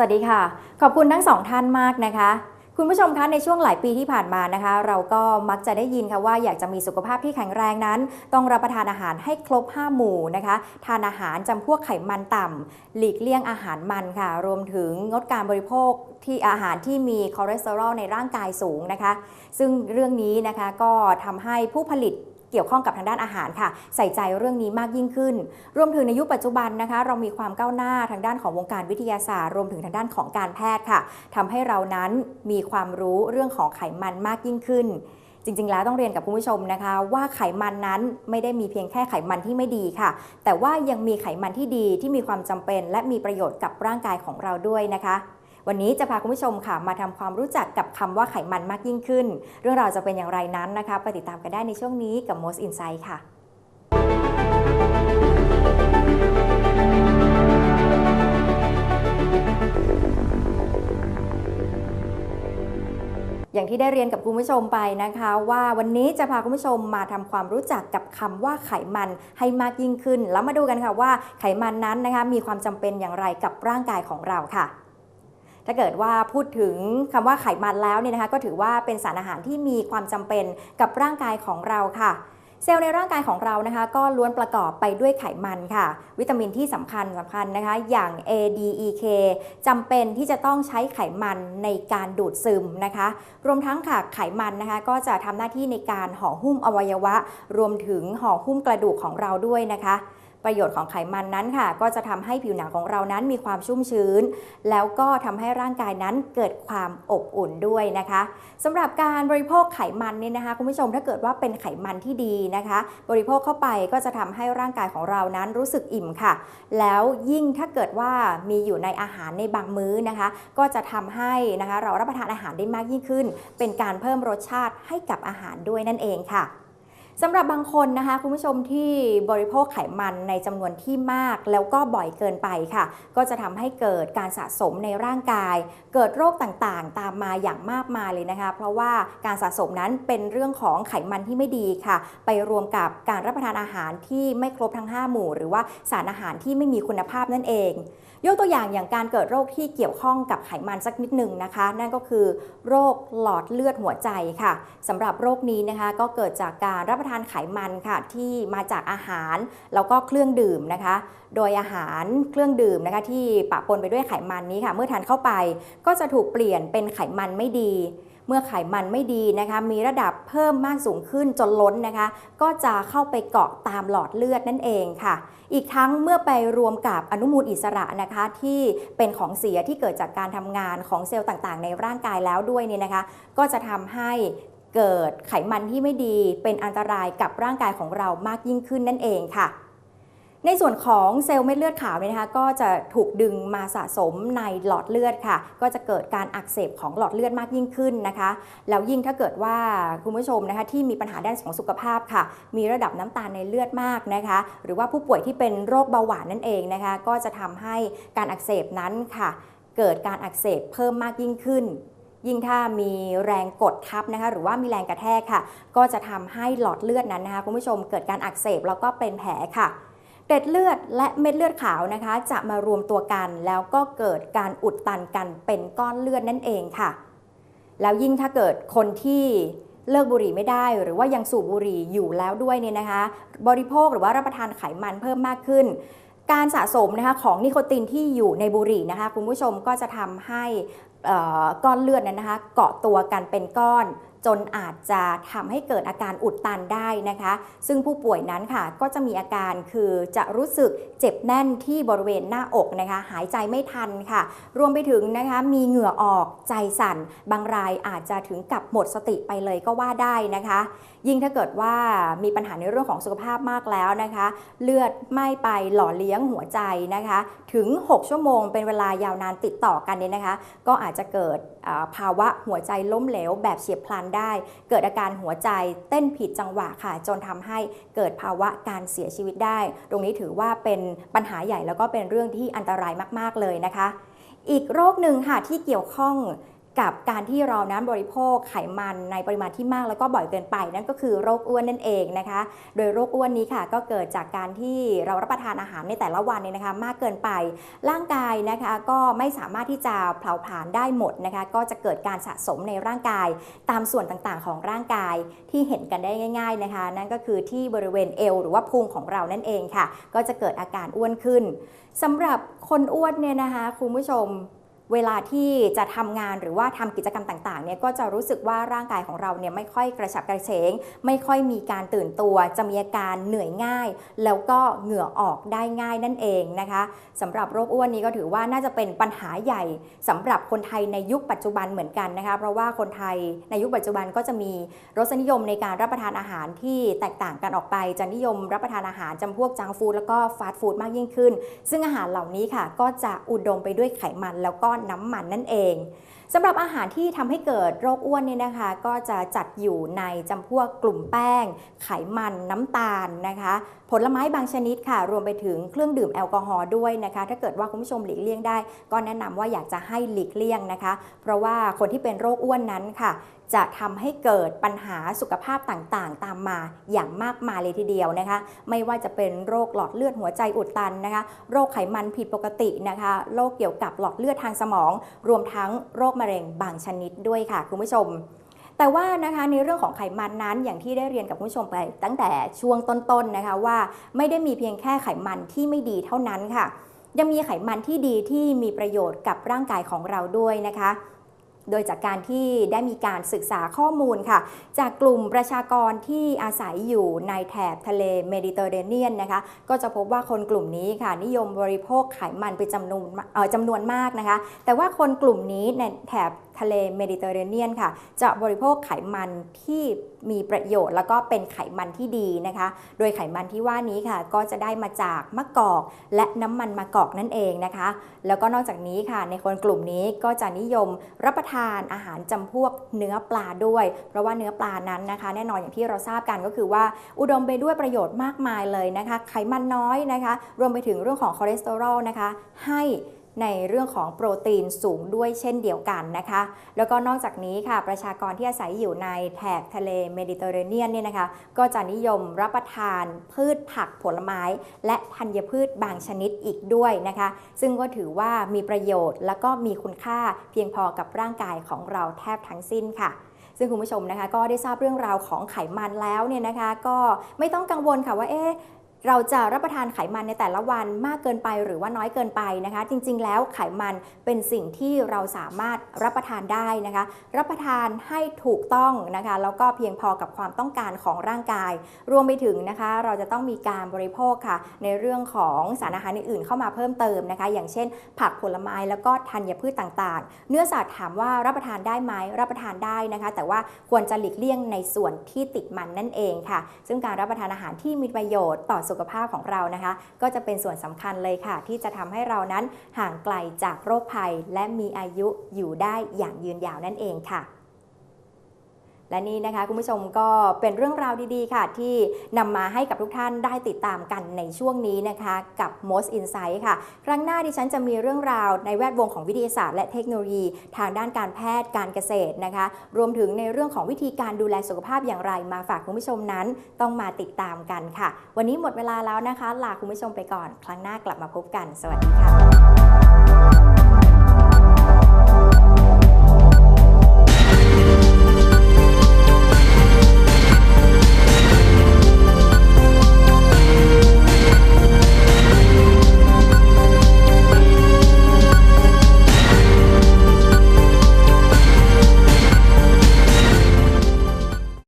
สวัสดีค่ะ ขอบคุณทั้งสองท่านมากนะคะ คุณผู้ชมคะในช่วงหลายปีที่ผ่านมานะคะ เราก็มักจะได้ยินค่ะว่าอยากจะมีสุขภาพที่แข็งแรงนั้น ต้องรับประทานอาหารให้ครบ 5 หมู่นะคะ ทานอาหารจำพวกไขมันต่ำหลีกเลี่ยงอาหารมันค่ะ รวมถึงงดการบริโภคที่อาหารที่มีคอเลสเตอรอลในร่างกายสูงนะคะ ซึ่งเรื่องนี้นะคะก็ทำให้ผู้ผลิต เกี่ยวข้องกับทางด้านอาหารค่ะ ใส่ใจเรื่องนี้มากยิ่งขึ้น รวมถึงในยุคปัจจุบันนะคะ เรามีความก้าวหน้าทางด้านของวงการวิทยาศาสตร์ รวมถึงทางด้านของการแพทย์ค่ะทำให้เรานั้นมีความรู้เรื่องของไขมันมากยิ่งขึ้นจริง ๆ แล้วต้องเรียนกับคุณผู้ชมนะคะ ว่าไขมันนั้นไม่ได้มีเพียงแค่ไขมันที่ไม่ดีค่ะ แต่ว่ายังมีไขมันที่ดีที่มีความจำเป็น และมีประโยชน์กับร่างกายของเราด้วยนะคะ วันนี้จะพาคุณผู้ชมค่ะมาทำความรู้จักกับคำว่าไขมันมากยิ่งขึ้น เรื่องราวจะเป็นอย่างไรนั้นนะคะ ไปติดตามกันได้ในช่วงนี้กับ Most Insight ค่ะอย่างที่ได้เรียนกับคุณผู้ชมไปนะคะ ว่าวันนี้จะพาคุณผู้ชมมาทำความรู้จักกับคำว่าไขมันให้มากยิ่งขึ้น แล้วมาดูกันค่ะว่าไขมันนั้นนะคะมีความจำเป็นอย่างไรกับร่างกายของเราค่ะ ถ้าเกิดว่าพูดถึงคำว่าไขมันแล้วเนี่ยนะคะก็ถือว่าเป็นสารอาหารที่มีความจำเป็นกับร่างกายของเราค่ะเซลล์ในร่างกายของเรานะคะ ก็ล้วนประกอบไปด้วยไขมันค่ะ วิตามินที่สำคัญสำคัญนะคะ อย่าง A D E K จำเป็นที่จะต้องใช้ไขมันในการดูดซึมนะคะ รวมทั้งค่ะไขมันนะคะ ก็จะทำหน้าที่ในการห่อหุ้มอวัยวะ รวมถึงห่อหุ้มกระดูกของเราด้วยนะคะ ประโยชน์ของไขมันนั้นค่ะ ก็จะทำให้ผิวหนังของเรานั้นมีความชุ่มชื้น แล้วก็ทำให้ร่างกายนั้นเกิดความอบอุ่นด้วยนะคะสำหรับการบริโภคไขมันเนี่ยนะคะคุณผู้ชมถ้าเกิดว่าเป็นไขมันที่ดีนะคะ บริโภคเข้าไปก็จะทำให้ร่างกายของเรานั้นรู้สึกอิ่มค่ะ แล้วยิ่งถ้าเกิดว่ามีอยู่ในอาหารในบางมื้อนะคะ ก็จะทำให้นะคะเรารับประทานอาหารได้มากยิ่งขึ้น เป็นการเพิ่มรสชาติให้กับอาหารด้วยนั่นเองค่ะ สำหรับบางคนนะคะคุณผู้ชมที่บริโภคไขมันในจำนวนที่มาก แล้วก็บ่อยเกินไปค่ะ ก็จะทำให้เกิดการสะสมในร่างกาย เกิดโรคต่างๆ ตามมาอย่างมากมายเลยนะคะ เพราะว่าการสะสมนั้นเป็นเรื่องของไขมันที่ไม่ดีค่ะ ไปรวมกับการรับประทานอาหารที่ไม่ครบทั้ง 5 หมู่ หรือว่าสารอาหารที่ไม่มีคุณภาพนั่นเอง ยกตัวอย่างอย่างการเกิดโรคที่เกี่ยวข้องกับไขมันสักนิดหนึ่งนะคะ นั่นก็คือ โรคหลอดเลือดหัวใจค่ะสำหรับโรคนี้นะคะก็เกิดจากการรับประทานไขมันค่ะที่มาจากอาหารแล้วก็เครื่องดื่มนะคะ โดยอาหารเครื่องดื่มนะคะที่ปะปนไปด้วยไขมันนี้ค่ะ เมื่อทานเข้าไปก็จะถูกเปลี่ยนเป็นไขมันไม่ดี เมื่อไขมันไม่ดีนะคะ มีระดับเพิ่มมากสูงขึ้นจนล้นนะคะ ก็จะเข้าไปเกาะตามหลอดเลือดนั่นเองค่ะ อีกทั้งเมื่อไปรวมกับอนุมูลอิสระนะคะที่เป็นของเสียที่เกิดจากการทำงานของเซลล์ต่างๆ ในร่างกายแล้วด้วยเนี่ยนะคะ ก็จะทำให้ เกิดไขมันที่ไม่ดีเป็นอันตรายกับร่างกายของเรามากยิ่งขึ้นนั่นเองค่ะ ในส่วนของเซลล์เม็ดเลือดขาวเนี่ยนะคะก็จะถูกดึงมาสะสมในหลอดเลือดค่ะ ก็จะเกิดการอักเสบของหลอดเลือดมากยิ่งขึ้นนะคะแล้วยิ่งถ้าเกิดว่าคุณผู้ชมนะคะที่มีปัญหาด้านของสุขภาพค่ะ มีระดับน้ำตาลในเลือดมากนะคะ หรือว่าผู้ป่วยที่เป็นโรคเบาหวานนั่นเองนะคะ ก็จะทำให้การอักเสบนั้นค่ะ เกิดการอักเสบเพิ่มมากยิ่งขึ้น ยิ่งถ้ามีแรงกดทับนะคะหรือว่ามีแรงกระแทกค่ะ ก็จะทำให้หลอดเลือดนั้นนะคะคุณผู้ชมเกิดการอักเสบแล้วก็เป็นแผลค่ะเกล็ดเลือดและเม็ดเลือดขาวนะคะ จะมารวมตัวกันแล้วก็เกิดการอุดตันกันเป็นก้อนเลือดนั่นเองค่ะ แล้วยิ่งถ้าเกิดคนที่เลิกบุหรี่ไม่ได้ หรือว่ายังสูบบุหรี่อยู่แล้วด้วยเนี่ยนะคะ บริโภคหรือว่ารับประทานไขมันเพิ่มมากขึ้น การสะสมนะคะของนิโคตินที่อยู่ในบุหรี่นะคะ คุณผู้ชมก็จะทำให้ ก้อนเลือดเนี่ยนะคะเกาะตัวกันเป็นก้อนจนอาจจะทำให้เกิดอาการอุดตันได้นะคะ ซึ่งผู้ป่วยนั้นค่ะก็จะมีอาการคือจะรู้สึกเจ็บแน่นที่บริเวณหน้าอกนะคะ หายใจไม่ทันค่ะ รวมไปถึงนะคะมีเหงื่อออกใจสั่น บางรายอาจจะถึงกับหมดสติไปเลยก็ว่าได้นะคะ ยิ่งถ้าเกิดว่ามีปัญหาในเรื่องของสุขภาพมากแล้วนะคะ เลือดไม่ไปหล่อเลี้ยงหัวใจนะคะ ถึง 6 ชั่วโมงเป็นเวลายาวนานติดต่อกันเนี่ยนะคะ ก็อาจจะเกิดภาวะหัวใจล้มเหลวแบบเฉียบพลันได้ เกิดอาการหัวใจเต้นผิดจังหวะค่ะ จนทำให้เกิดภาวะการเสียชีวิตได้ ตรงนี้ถือว่าเป็นปัญหาใหญ่แล้วก็เป็นเรื่องที่อันตรายมาก ๆ เลยนะคะ อีกโรคหนึ่งค่ะที่เกี่ยวข้อง กับการที่เรานั้นบริโภคไขมันในปริมาณที่มากแล้วก็บ่อยเกินไป นั่นก็คือโรคอ้วนนั่นเองนะคะ โดยโรคอ้วนนี้ค่ะก็เกิดจากการที่เรารับประทานอาหารในแต่ละวันเนี่ยนะคะ มากเกินไป ร่างกายนะคะก็ไม่สามารถที่จะเผาผลาญได้หมดนะคะ ก็จะเกิดการสะสมในร่างกาย ตามส่วนต่างๆ ของร่างกายที่เห็นกันได้ง่าย ๆนะคะ นั่นก็คือที่บริเวณเอวหรือว่าพุงของเรานั่นเองค่ะ ก็จะเกิดอาการอ้วนขึ้นสำหรับคนอ้วนเนี่ยนะคะคุณผู้ชม เวลาที่จะทำงานหรือว่าทำกิจกรรมต่างๆเนี่ยก็จะรู้สึกว่าร่างกายของเราเนี่ยไม่ค่อยกระฉับกระเฉง ไม่ค่อยมีการตื่นตัว จะมีอาการเหนื่อยง่าย แล้วก็เหงื่อออกได้ง่ายนั่นเองนะคะสำหรับโรคอ้วนนี้ก็ถือว่าน่าจะเป็นปัญหาใหญ่สำหรับคนไทยในยุคปัจจุบันเหมือนกันนะคะเพราะว่าคนไทยในยุคปัจจุบันก็จะมีรสนิยมในการรับประทานอาหารที่แตกต่างกันออกไปจะนิยมรับประทานอาหารจำพวกจังฟู้ดแล้วก็ฟาสต์ฟู้ดมากยิ่งขึ้น ซึ่งอาหารเหล่านี้ค่ะก็จะอุดมไปด้วยไขมันแล้วก็น้ำมันนั่นเองสำหรับอาหารที่ทำให้เกิดโรคอ้วนเนี่ยนะคะ ก็จะจัดอยู่ในจำพวกกลุ่มแป้ง ไขมันน้ำตาลนะคะ ผลไม้บางชนิดค่ะ รวมไปถึงเครื่องดื่มแอลกอฮอล์ด้วยนะคะ ถ้าเกิดว่าคุณผู้ชมหลีกเลี่ยงได้ ก็แนะนำว่าอยากจะให้หลีกเลี่ยงนะคะ เพราะว่าคนที่เป็นโรคอ้วนนั้นค่ะ จะทำให้เกิดปัญหาสุขภาพต่างๆ ตามมาอย่างมากมายเลยทีเดียวนะคะ ไม่ว่าจะเป็นโรคหลอดเลือดหัวใจอุดตันนะคะ โรคไขมันผิดปกตินะคะ โรคเกี่ยวกับหลอดเลือดทางสมอง รวมทั้งโรคมะเร็งบางชนิดด้วยค่ะคุณผู้ชมแต่ว่านะคะในเรื่องของไขมันนั้นอย่างที่ได้เรียนกับคุณผู้ชมไป ตั้งแต่ช่วงต้นๆนะคะว่าไม่ได้มีเพียงแค่ไขมันที่ไม่ดีเท่านั้นค่ะ ยังมีไขมันที่ดีที่มีประโยชน์กับร่างกายของเราด้วยนะคะ โดยจากการที่ได้มีการศึกษาข้อมูลค่ะ จากกลุ่มประชากรที่อาศัยอยู่ในแถบทะเลเมดิเตอร์เรเนียนนะคะ ก็จะพบว่าคนกลุ่มนี้ค่ะ นิยมบริโภคไขมันเป็นจำนวนจำนวนมากนะคะ แต่ว่าคนกลุ่มนี้ในแถบทะเลเมดิเตอร์เรเนียนค่ะ จะบริโภคไขมันที่มีประโยชน์ แล้วก็เป็นไขมันที่ดีนะคะ โดยไขมันที่ว่านี้ค่ะ ก็จะได้มาจากมะกอก และน้ำมันมะกอกนั่นเองนะคะ แล้วก็นอกจากนี้ค่ะ ในคนกลุ่มนี้ก็จะนิยมรับประทานอาหารจำพวกเนื้อปลาด้วย เพราะว่าเนื้อปลานั้นนะคะ แน่นอนอย่างที่เราทราบกันก็คือว่าอุดมไปด้วยประโยชน์มากมายเลยนะคะ ไขมันน้อยนะคะ รวมไปถึงเรื่องของคอเลสเตอรอลนะคะ ให้ ในเรื่องของโปรตีนสูงด้วยเช่นเดียวกันนะคะ แล้วก็นอกจากนี้ค่ะประชากรที่อาศัยอยู่ในแถบทะเลเมดิเตอร์เรเนียนเนี่ยนะคะก็จะนิยมรับประทานพืชผักผลไม้ และธัญพืชบางชนิดอีกด้วยนะคะ ซึ่งก็ถือว่ามีประโยชน์ และก็มีคุณค่าเพียงพอกับร่างกายของเราแทบทั้งสิ้นค่ะซึ่งคุณผู้ชมนะคะก็ได้ทราบเรื่องราวของไขมันแล้วเนี่ยนะคะ ก็ไม่ต้องกังวลค่ะว่าเอ๊ะ เราจะรับประทานไขมันในแต่ละวันมากเกินไปหรือว่าน้อยเกินไปนะคะ จริง ๆ แล้วไขมันเป็นสิ่งที่เราสามารถรับประทานได้นะคะ รับประทานให้ถูกต้องนะคะแล้วก็เพียงพอกับความต้องการของร่างกาย รวมไปถึงนะคะ เราจะต้องมีการบริโภคค่ะ ในเรื่องของสารอาหารอื่นๆเข้ามาเพิ่มเติมนะคะ อย่างเช่น ผักผลไม้แล้วก็ธัญพืชต่างๆ เนื้อสัตว์ถามว่ารับประทานได้ไหมรับประทานได้นะคะ แต่ว่าควรจะหลีกเลี่ยงในส่วนที่ติดมันนั่นเองค่ะ ซึ่งการรับประทานอาหารที่มีประโยชน์ต่อสุขภาพของเรานะคะ ก็จะเป็นส่วนสำคัญเลยค่ะ ที่จะทำให้เรานั้นห่างไกลจากโรคภัย และมีอายุอยู่ได้อย่างยืนยาวนั่นเองค่ะ และนี่นะคะคุณผู้ชมก็เป็นเรื่องราวดีๆ ค่ะ ที่นำมาให้กับทุกท่านได้ติดตามกันในช่วงนี้นะคะกับ Most Insight ค่ะ ครั้งหน้าดิฉันจะมีเรื่องราวในแวดวงของวิทยาศาสตร์และเทคโนโลยี ทางด้านการแพทย์การเกษตรนะคะ รวมถึงในเรื่องของวิธีการดูแลสุขภาพอย่างไร มาฝากคุณผู้ชมนั้น ต้องมาติดตามกันค่ะ วันนี้หมดเวลาแล้วนะคะ ลาคุณผู้ชมไปก่อน ครั้งหน้ากลับมาพบกัน สวัสดีค่ะ